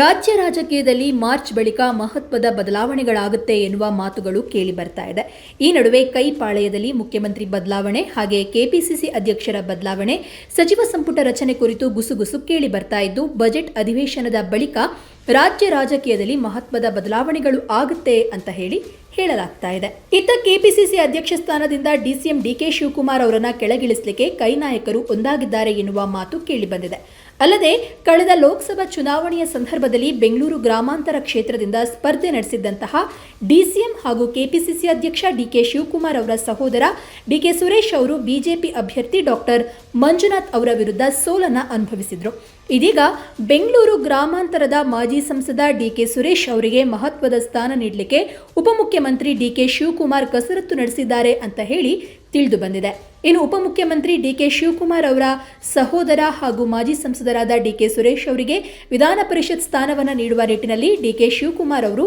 ರಾಜ್ಯ ರಾಜಕೀಯದಲ್ಲಿ ಮಾರ್ಚ್ ಬಳಿಕ ಮಹತ್ವದ ಬದಲಾವಣೆಗಳಾಗುತ್ತೆ ಎನ್ನುವ ಮಾತುಗಳು ಕೇಳಿ ಬರ್ತಾ ಇದೆ. ಈ ನಡುವೆ ಕೈಪಾಳೆಯದಲ್ಲಿ ಮುಖ್ಯಮಂತ್ರಿ ಬದಲಾವಣೆ ಹಾಗೆ ಕೆಪಿಸಿಸಿ ಅಧ್ಯಕ್ಷರ ಬದಲಾವಣೆ, ಸಚಿವ ಸಂಪುಟ ರಚನೆ ಕುರಿತು ಗುಸುಗುಸು ಕೇಳಿ ಬರ್ತಾ ಇದ್ದು, ಬಜೆಟ್ ಅಧಿವೇಶನದ ಬಳಿಕ ರಾಜ್ಯ ರಾಜಕೀಯದಲ್ಲಿ ಮಹತ್ವದ ಬದಲಾವಣೆಗಳು ಆಗುತ್ತೆ ಅಂತ ಹೇಳಿ ಹೇಳಲಾಗ್ತಾ ಇದೆ. ಇತ್ತ ಕೆಪಿಸಿಸಿ ಅಧ್ಯಕ್ಷ ಸ್ಥಾನದಿಂದ ಡಿಸಿಎಂ ಡಿಕೆ ಶಿವಕುಮಾರ್ ಅವರನ್ನ ಕೆಳಗಿಳಿಸಲಿಕ್ಕೆ ಕೈ ನಾಯಕರು ಒಂದಾಗಿದ್ದಾರೆ ಎನ್ನುವ ಮಾತು ಕೇಳಿಬಂದಿದೆ ಅಲ್ಲದೆ, ಕಳೆದ ಲೋಕಸಭಾ ಚುನಾವಣೆಯ ಸಂದರ್ಭದಲ್ಲಿ ಬೆಂಗಳೂರು ಗ್ರಾಮಾಂತರ ಕ್ಷೇತ್ರದಿಂದ ಸ್ಪರ್ಧೆ ನಡೆಸಿದ್ದಂತಹ ಡಿಸಿಎಂ ಹಾಗೂ ಕೆಪಿಸಿಸಿ ಅಧ್ಯಕ್ಷ ಡಿಕೆ ಶಿವಕುಮಾರ್ ಅವರ ಸಹೋದರ ಡಿಕೆ ಸುರೇಶ್ ಅವರು ಬಿಜೆಪಿ ಅಭ್ಯರ್ಥಿ ಡಾಕ್ಟರ್ ಮಂಜುನಾಥ್ ಅವರ ವಿರುದ್ಧ ಸೋಲನ್ನ ಅನುಭವಿಸಿದ್ರು. ಇದೀಗ ಬೆಂಗಳೂರು ಗ್ರಾಮಾಂತರದ ಮಾಜಿ ಸಂಸದ ಡಿಕೆ ಸುರೇಶ್ ಅವರಿಗೆ ಮಹತ್ವದ ಸ್ಥಾನ ನೀಡಲಿಕ್ಕೆ ಉಪಮುಖ್ಯಮಂತ್ರಿ ಡಿಕೆ ಶಿವಕುಮಾರ್ ಕಸರತ್ತು ನಡೆಸಿದ್ದಾರೆ ಅಂತ ಹೇಳಿ ತಿಳಿದು ಬಂದಿದೆ. ಇನ್ನು ಉಪಮುಖ್ಯಮಂತ್ರಿ ಡಿಕೆ ಶಿವಕುಮಾರ್ ಅವರ ಸಹೋದರ ಹಾಗೂ ಮಾಜಿ ಸಂಸದರಾದ ಡಿಕೆ ಸುರೇಶ್ ಅವರಿಗೆ ವಿಧಾನ ಪರಿಷತ್ ಸ್ಥಾನವನ್ನು ನೀಡುವ ನಿಟ್ಟಿನಲ್ಲಿ ಡಿಕೆ ಶಿವಕುಮಾರ್ ಅವರು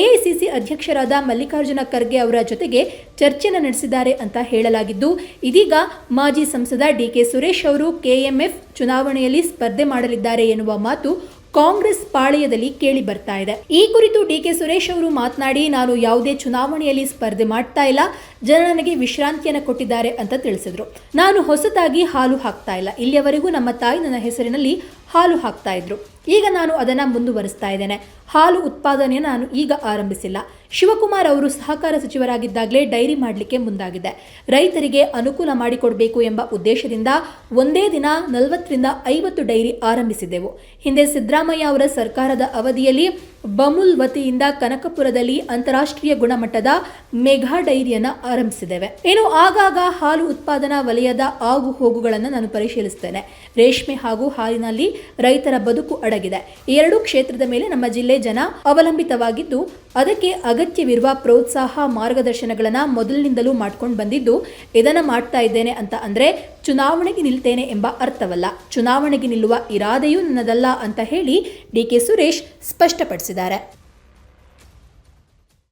ಎಐಸಿಸಿ ಅಧ್ಯಕ್ಷರಾದ ಮಲ್ಲಿಕಾರ್ಜುನ ಖರ್ಗೆ ಅವರ ಜೊತೆಗೆ ಚರ್ಚೆಯನ್ನು ನಡೆಸಿದ್ದಾರೆ ಅಂತ ಹೇಳಲಾಗಿದ್ದು, ಇದೀಗ ಮಾಜಿ ಸಂಸದ ಡಿಕೆ ಸುರೇಶ್ ಅವರು ಕೆಎಂಎಫ್ ಚುನಾವಣೆಯಲ್ಲಿ ಸ್ಪರ್ಧೆ ಮಾಡಲಿದ್ದಾರೆ ಎನ್ನುವ ಮಾತು ಕಾಂಗ್ರೆಸ್ ಪಾಳೆಯದಲ್ಲಿ ಕೇಳಿ ಬರ್ತಾ ಇದೆ. ಈ ಕುರಿತು ಡಿ ಕೆ ಸುರೇಶ್ ಅವರು ಮಾತನಾಡಿ, ನಾನು ಯಾವುದೇ ಚುನಾವಣೆಯಲ್ಲಿ ಸ್ಪರ್ಧೆ ಮಾಡ್ತಾ ಇಲ್ಲ ಜನ ನನಗೆ ವಿಶ್ರಾಂತಿಯನ್ನು ಕೊಟ್ಟಿದ್ದಾರೆ ಅಂತ ತಿಳಿಸಿದ್ರು. ನಾನು ಹೊಸತಾಗಿ ಹಾಲು ಹಾಕ್ತಾ ಇಲ್ಲ. ಇಲ್ಲಿಯವರೆಗೂ ನಮ್ಮ ತಾಯಿ ನನ್ನ ಹೆಸರಿನಲ್ಲಿ ಹಾಲು ಹಾಕ್ತಾ ಇದ್ರು. ಈಗ ನಾನು ಅದನ್ನ ಮುಂದುವರಿಸ್ತಾ ಇದ್ದೇನೆ. ಹಾಲು ಉತ್ಪಾದನೆ ನಾನು ಈಗ ಆರಂಭಿಸಿಲ್ಲ. ಶಿವಕುಮಾರ್ ಅವರು ಸಹಕಾರ ಸಚಿವರಾಗಿದ್ದಾಗಲೇ ಡೈರಿ ಮಾಡಲಿಕ್ಕೆ ಮುಂದಾಗಿದೆ. ರೈತರಿಗೆ ಅನುಕೂಲ ಮಾಡಿಕೊಡಬೇಕು ಎಂಬ ಉದ್ದೇಶದಿಂದ ಒಂದೇ ದಿನ ನಲವತ್ತರಿಂದ ಐವತ್ತು ಡೈರಿ ಆರಂಭಿಸಿದೆವು ಹಿಂದೆ ಸಿದ್ದರಾಮಯ್ಯ ಅವರ ಸರ್ಕಾರದ ಅವಧಿಯಲ್ಲಿ ಬಮುಲ್ ವತಿಯಿಂದ ಕನಕಪುರದಲ್ಲಿ ಅಂತಾರಾಷ್ಟ್ರೀಯ ಗುಣಮಟ್ಟದ ಮೆಗಾ ಡೈರಿಯನ್ನು ಆರಂಭಿಸಿದ್ದೇವೆ. ಇನ್ನು ಆಗಾಗ ಹಾಲು ಉತ್ಪಾದನಾ ವಲಯದ ಆಗು ಹೋಗುಗಳನ್ನು ನಾನು ಪರಿಶೀಲಿಸ್ತೇನೆ. ರೇಷ್ಮೆ ಹಾಗೂ ಹಾಲಿನಲ್ಲಿ ರೈತರ ಬದುಕು ಅಡಗಿದೆ ಈ ಎರಡೂ ಕ್ಷೇತ್ರದ ಮೇಲೆ ನಮ್ಮ ಜಿಲ್ಲೆ ಜನ ಅವಲಂಬಿತವಾಗಿದ್ದು, ಅದಕ್ಕೆ ಅಗತ್ಯವಿರುವ ಪ್ರೋತ್ಸಾಹ ಮಾರ್ಗದರ್ಶನಗಳನ್ನ ಮೊದಲಿನಿಂದಲೂ ಮಾಡ್ಕೊಂಡು ಬಂದಿದ್ದು, ಇದನ್ನ ಮಾಡ್ತಾ ಇದ್ದೇನೆ ಅಂತ ಅಂದ್ರೆ, ಚುನಾವಣೆಗೆ ನಿಲ್ತೇನೆ ಎಂಬ ಅರ್ಥವಲ್ಲ. ಚುನಾವಣೆಗೆ ನಿಲ್ಲುವ ಇರಾದೆಯೂ ನನ್ನದಲ್ಲ ಅಂತ ಹೇಳಿ ಡಿಕೆ ಸುರೇಶ್ ಸ್ಪಷ್ಟಪಡಿಸಿದ್ದಾರೆ.